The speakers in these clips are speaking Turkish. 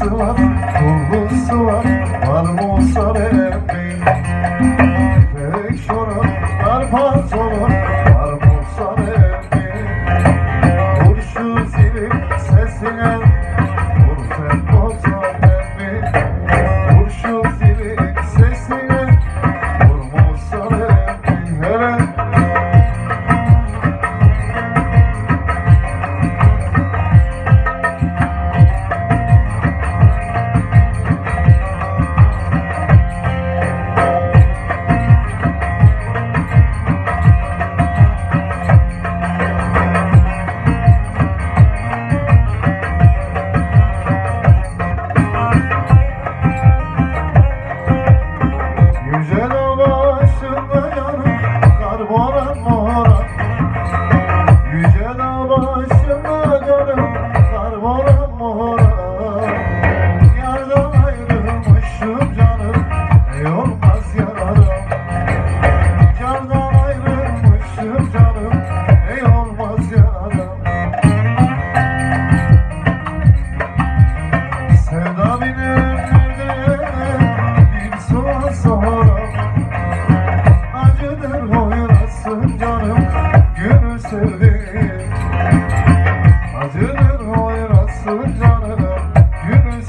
Allısı var, kullusu var, var Musa Rebbi. İpek çorap, var pantolon, var Rebbi. Vur şu zili sesine,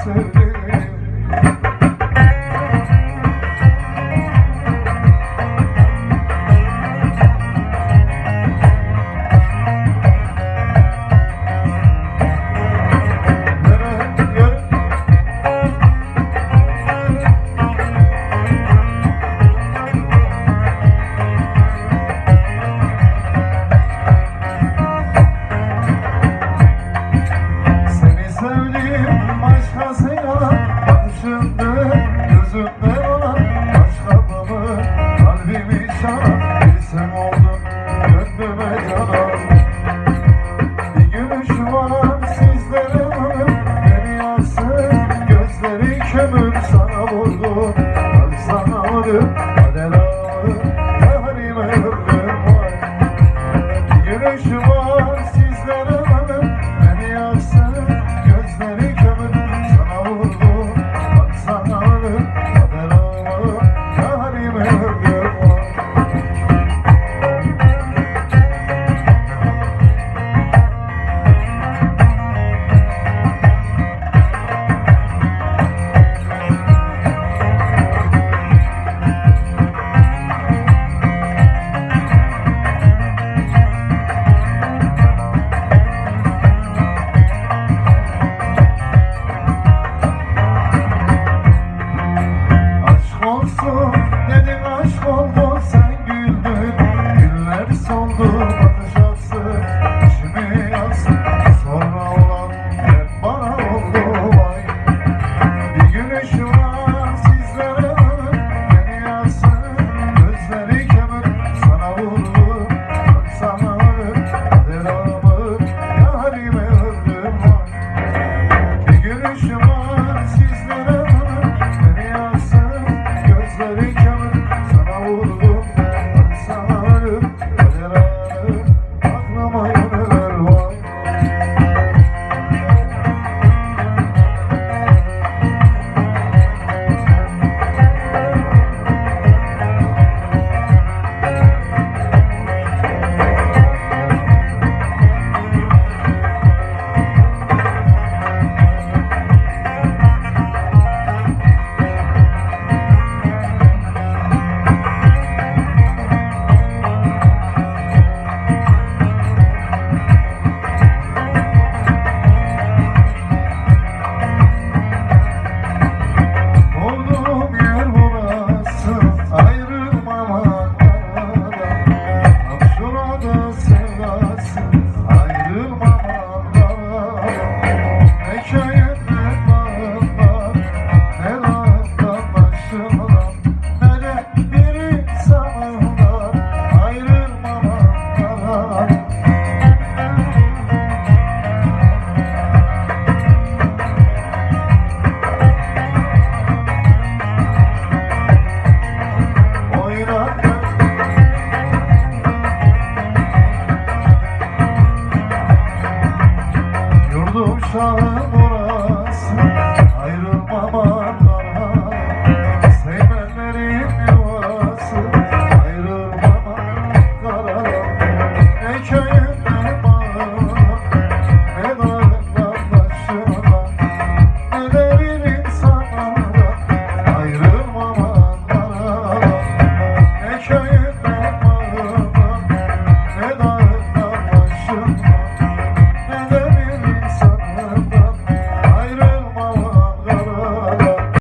嗯 başkasına Düşümde, gözümde Oh. ভগবান